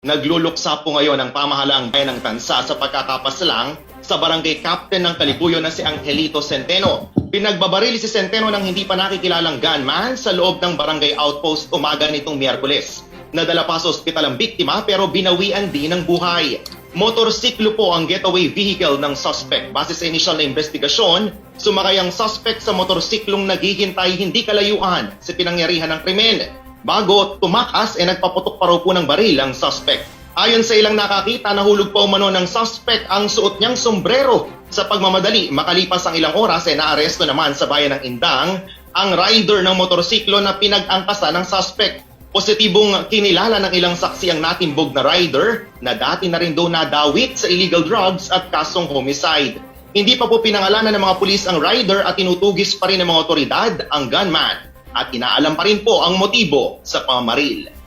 Nagluluksa po ngayon ang pamahalaang bayan ng Tansa sa pagkakapaslang sa barangay captain ng Kalikuyo na si Angelito Centeno. Pinagbabarili si Centeno ng hindi pa nakikilalang gunman sa loob ng barangay outpost umaga nitong Miyerkules. Nadala pa sa ospital ang biktima pero binawian din ng buhay. Motorsiklo po ang getaway vehicle ng suspect. Base sa initial na investigasyon, sumakay ang suspect sa motorsiklong naghihintay hindi kalayuan sa pinangyarihan ng krimen. Bago tumakas, eh nagpaputok pa raw po ng baril ang suspect. Ayon sa ilang nakakita, nahulog pa umano ng suspect ang suot niyang sombrero. Sa pagmamadali, makalipas ang ilang oras, eh naaresto naman sa bayan ng Indang ang rider ng motorsiklo na pinag-angkasan ng suspect. Positibong kinilala ng ilang saksi ang natimbog na rider na dati na rin daw nadawit sa illegal drugs at kasong homicide. Hindi pa po pinangalanan ng mga pulis ang rider at tinutugis pa rin ng mga otoridad ang gunman at inaalam pa rin po ang motibo sa pamamaril.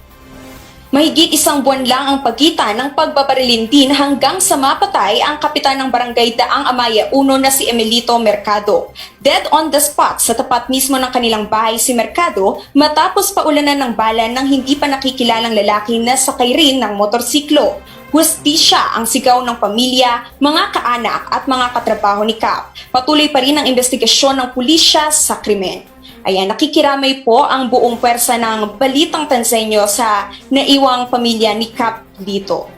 Mahigit isang buwan lang ang pagitan ng pagbabarilin hanggang sa mapatay ang kapitan ng barangay Daang Amaya Uno na si Emilito Mercado. Dead on the spot sa tapat mismo ng kanilang bahay si Mercado matapos paulanan ng bala ng hindi pa nakikilalang lalaki na sakay rin ng motorsiklo. Hustisya ang sigaw ng pamilya, mga kaanak at mga katrabaho ni Cap. Patuloy pa rin ang investigasyon ng pulisya sa krimen. Ayan, nakikiramay po ang buong pwersa ng Balitang Tansenyo sa naiwang pamilya ni Cap dito.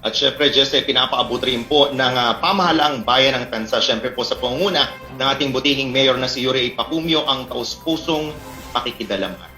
At syempre, Jesse, pinapaabot rin po ng ah, pamahalaang bayan ng Tansa. Syempre po sa pangunguna ng ating butihing mayor na si Yuri Pacumio ang taus-pusong pakikidalaman.